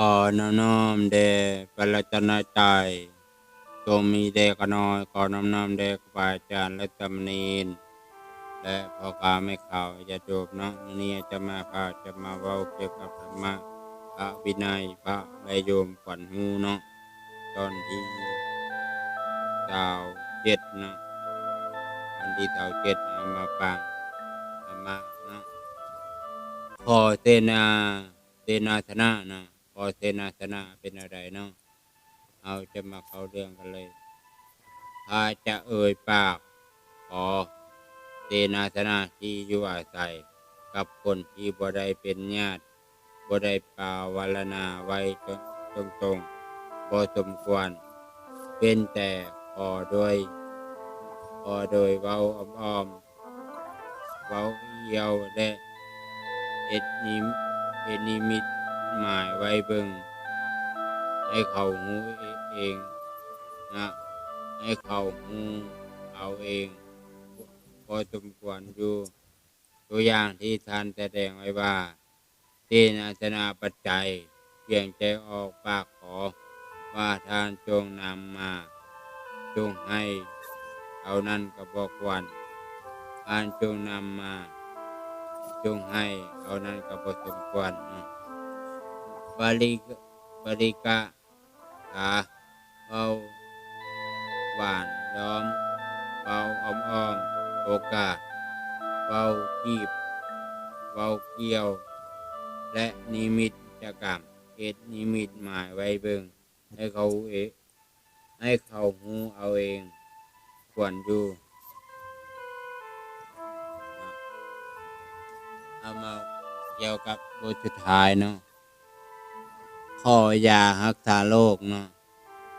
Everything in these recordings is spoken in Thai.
ขอนอมน้อมแด่พระรัตนตรัยจงมีแด่ขน้อยขอน้อมน้อมแด่ครูบาอาจารย์และตำเนีนและพ่อกาไม่ข่าวอย่าจบเนาะนนี้จะมาพาจะมาเว้าเกี่ยวกับธรรมะพระวินัยพระใบโยมขวัญหูเนาะตอนที่ดาวเจ็ดเนาะวันที่ดาวเจ็ดมาฟังธรรมะเนาะพอเสนาเสนาธนะนะ อเสนาธนะเป็นอะไรเนาะเอาจะมาเข้าเรื่องกันเลยถ้าจะเอ่ยปากขอเสนาธนะที่อยู่อาศัยกับคนที่บ่ได้เป็นญาติบ่ได้ปาวารณาไว้ตรงตรงๆบ่สมควร เป็นแต่ขอโดยขอโดยเว้าอ้อมๆเว้าเอียวและเอ็ดนิมเอ็ดนิมิต หมายไว้เบิ่งให้เขาหูเองนะให้เขาหูเอาเอง พอสมควรอยู่ ตัวอย่างที่ท่านแสดงไว้ว่าเทนาสนาปัจจัยเพียงใจออกปากขอ ว่าท่านจงนำมา จงให้เอานั้นก็บอกวันท่านจงนำมา จงให้เอานั้นก็บ่สมควรเนาะ บาลิกบาลิกะหาเบาหวานล้อมเบาอมอมโอกาสเบากีบเบาเกียวและนิมิตจะกรรมเอ็ดนิมิตหมายไว้เบิงให้เขาเอให้เขาหูเอาเองควรอยู่เอามาเกี่ยวกับบทสุดท้ายเนาะ ขอยารักษาโรคเนาะ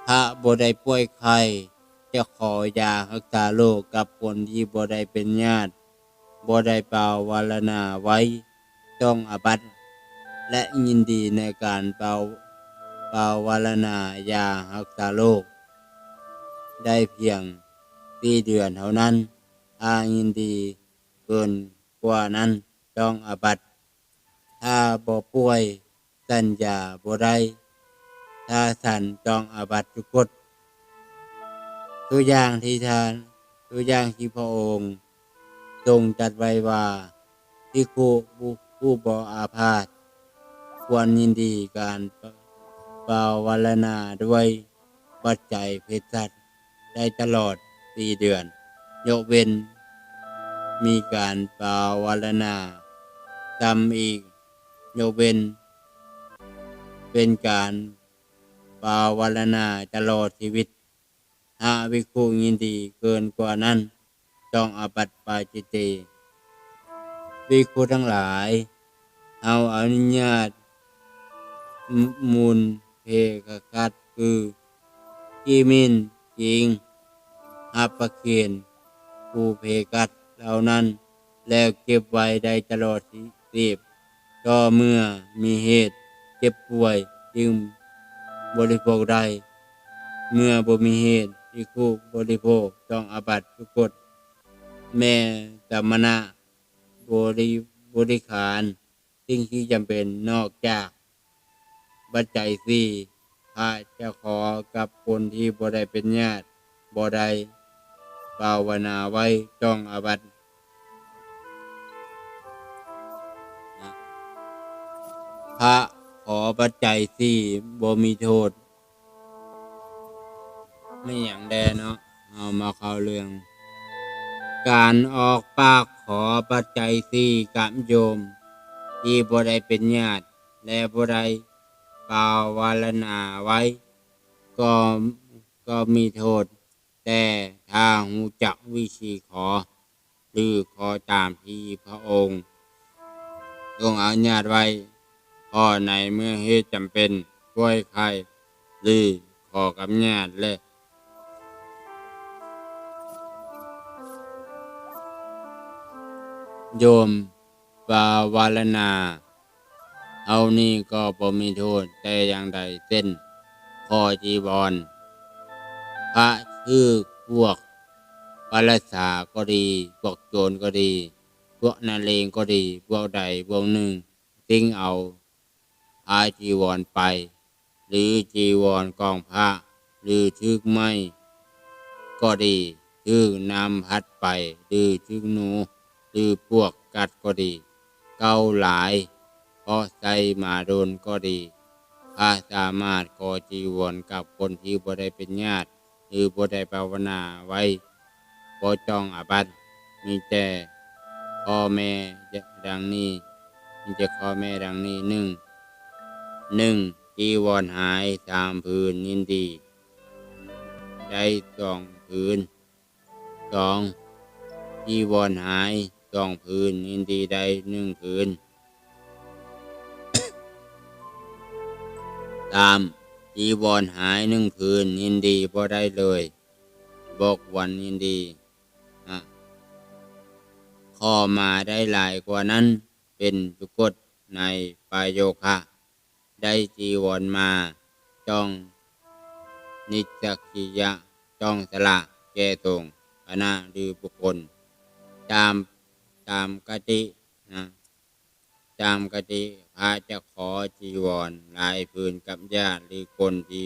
ถ้าบ่ได้ป่วยไข้จะขอยารักษาโรคกับคนที่บ่ได้เป็นญาติบ่ได้เป่าวารณาไว้ต้องอบัตและยินดีในการเป่าเป่าวารณายารักษาโรคได้เพียงสี่เดือนเท่านั้นถ้ายินดีเกินกว่านั้นต้องอบัตถ้าบ่ป่วย สัญญาบ่ได้ถ้าสันต้องอาบัติทุกกฎตัวอย่างที่ทานตัวอย่างที่พระองค์ทรงจัดไว้ว่าที่ครูผู้ผู้บ่อาพาธควรยินดีการปาวารณาด้วยปัจจัยเพศสัตว์ได้ตลอดสี่เดือน ยกเว้น มีการปาวารณาจำอีก ยกเว้น เป็นการปาวารณาตลอดชีวิต หาวิคุยินดีเกินกว่านั้นต้องอาบัติปาจิตติวิคุทั้งหลาย เอาอนุญาตมมูลเพกกัดคือกีมินจริงอาปะเคียนผู้เพกัดเหล่านั้น แล้วเก็บไว้ได้ตลอดชีพก็เมื่อมีเหตุ เจ็บป่วยจึงบริโภคได้ เมื่อบ่มีเหตุที่คู่บริโภคต้องอาบัตทุกกฎแม่สมณะบริบริขารสิ่งที่จำเป็นนอกจากปัจจัยสี่พระจะขอกับคนที่บ่ได้เป็นญาติบ่ได้ภาวนาไว้จ้องอาบัติพระ ขอปัจจัยสี่บ่มีโทษ ไม่อย่างแดเนาะเอามาเข้าเรื่อง การออกปากขอปัจจัยสี่กับโยม ที่บ่ได้เป็นญาติ และบ่ได้ปาวารณาไว้ ก็ก็มีโทษ แต่ถ้าหูจักวิธีขอ หรือขอตามที่พระองค์ทรงอนุญาตไว้ ข้อในเมื่อเหตุจำเป็นช่วยใครหรือขอกับญาติและโยมปาวารณา เอานี่ก็บ่มีโทษแต่อย่างใดเส้นคอจีบอลพระคือพวกปาลสาก็ดี พวกโจรก็ดี พวกนาเลงก็ดี พวกใดพวกหนึ่ง ติ้งเอา พาจีวรไป หรือจีวรกองพระหรือทึกไม่ ก็ดีทึกน้ำพัดไป หรือทึกหนู หรือพวกกัดก็ดี เกาหลาย เพราะใส่มาโดนก็ดีพระสามารถขอจีวรกับคนที่บ่ได้เป็นญาติ หรือบ่ได้ภาวนาไว้บ่จองอาบัติมีแต่พ่อแม่ดังนี้มีแต่พ่อแม่ดังนี้หนึ่ง หนึ่งจีวรหายสามผืนยินดีได้สองผืนสองจีวรหายสองผืนยินดีได้หนึ่งผืนตามจีวรหายหนึ่งผืนยินดีพอได้เลยบอกวันยินดีข้อมาได้หลายกว่านั้นเป็นสุกฎในปายโยคะ ได้จีวรมาจ้อง นิจกิยะจ้องสละแก่ตรงคณะหรือบุคคล ตามตามกตินะตามกติพระจะขอจีวรลายพื้นกับญาติหรือคนที่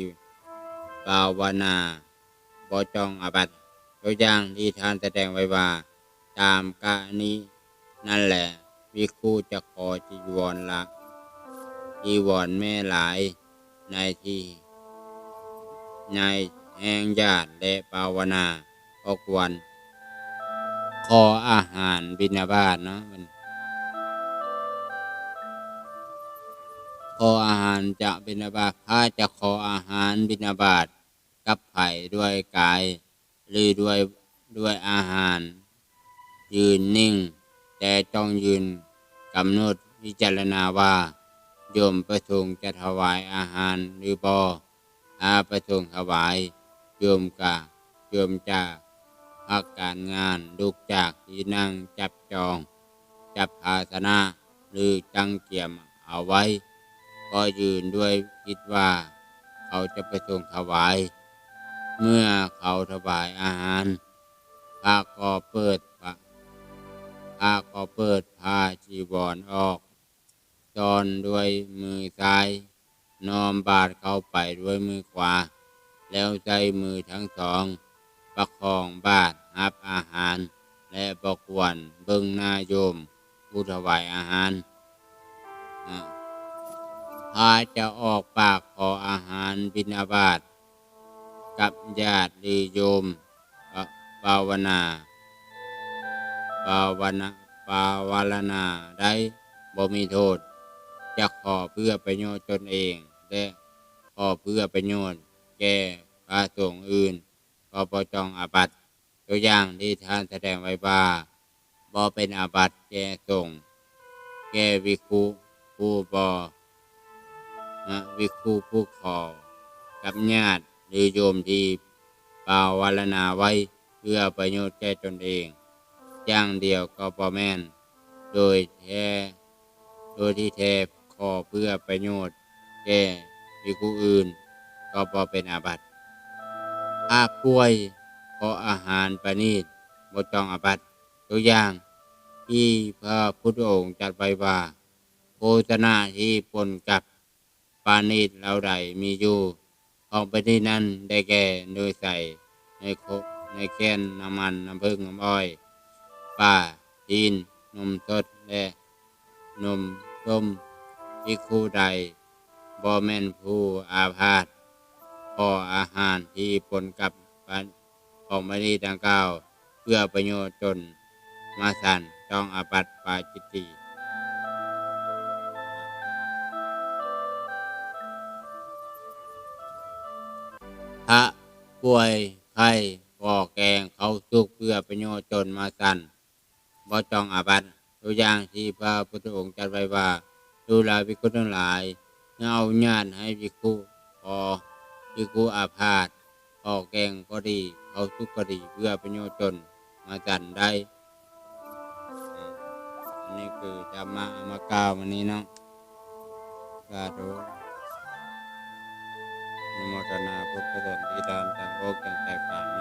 ภาวนาบ่จองอาบัตตัวอย่างที่ท่านแสดงไว้ว่า ตามกะนี้นั่นแหละวิคูจะขอจีวรละ จีวรแม่หลาย ในที่ ในแห่งญาติและภาวนาอกวันขออาหารบิณฑบาตเนาะมันขออาหารจะบิณฑบาตพระจะขออาหารบิณฑบาตกับไผ่ด้วยกาย หรือด้วยด้วยอาหาร ยืนนิ่ง แต่ต้องยืนกำหนดวิจารณาว่า โยมประสงค์จะถวายอาหารหรือบออาประสงค์ถวายโยมกะโยมจะพักการงานลุกจากที่นั่งจับจอง จับภาสนะหรือจังเกียมเอาไว้ ก็ยืนด้วยคิดว่า เขาจะประสงค์ถวาย เมื่อเขาถวายอาหารพระก็เปิดพระพระก็เปิดผ้าจีวรออก จอนด้วยมือซ้าย น้อมบาดเข้าไปด้วยมือขวา แล้วใจมือทั้งสอง ประคองบาดรับอาหาร และบอกวนเบิ้งหน้าโยมผู้ถวายอาหารพาจะออกปากขออาหารบิณฑบาตกับญาติหรือโยมภาวนาภาวนาภาวนาได้บ่มีโทษ จะขอเพื่อประโยชน์ตนเอง และขอเพื่อประโยชน์ แก่พระสงฆ์อื่นก็ปจองอาบัติตัวอย่างที่ท่านแสดงไว้ว่าบ่เป็นอาบัติแก่สงฆ์แก่วิคุผู้บ่นะวิคุผู้ขอกับญาติหรือโยมที่ปาวารณาไว้ เพื่อประโยชน์แก่ตนเองอย่างเดียวก็พอแม่น โดยแท้โดยที่แท้ ขอเพื่อประโยชน์ แก่วิคุอื่น ก็พอเป็นอาบัติถ้าป่วยขออาหารประณีตบ่จองอาบัติตัวอย่างที่พระพุทธองค์จัดไว้ว่าโภชนาที่ปนกับปาณีตเราใดมีอยู่ ของไปที่นั่นได้แก่โดยใส่ในโคในแคนน้ำมันน้ำผึ้งน้ำอ้อยปลาจีนนมสดและนมส้ม ที่คู่ใดบ่แม่นผู้อาพาธขออาหารที่ปนกับปันของม่ดีดังกล่าว เพื่อประโยชน์จนมาสันต้องอาบัติปาจิตติพระป่วยไข้ก่อแกงเขาสุกเพื่อประโยชน์จนมาสันบ่จองอาบัติตัวอย่างที่พระพุทธองค์จัดไว้ว่า ดูแลวิคุทั้งหลายเอาญาติให้วิคุพอวิคุอาพาธก่อแกงก็ดีเขาสุกก็ดีเพื่อประโยชน์จนมาสันได้ อันนี้คือธรรมะเอามากาววันนี้เนาะสาธุนโมทนาพุทธสนที่ดานต่างโลกต่างแตกต่างนะ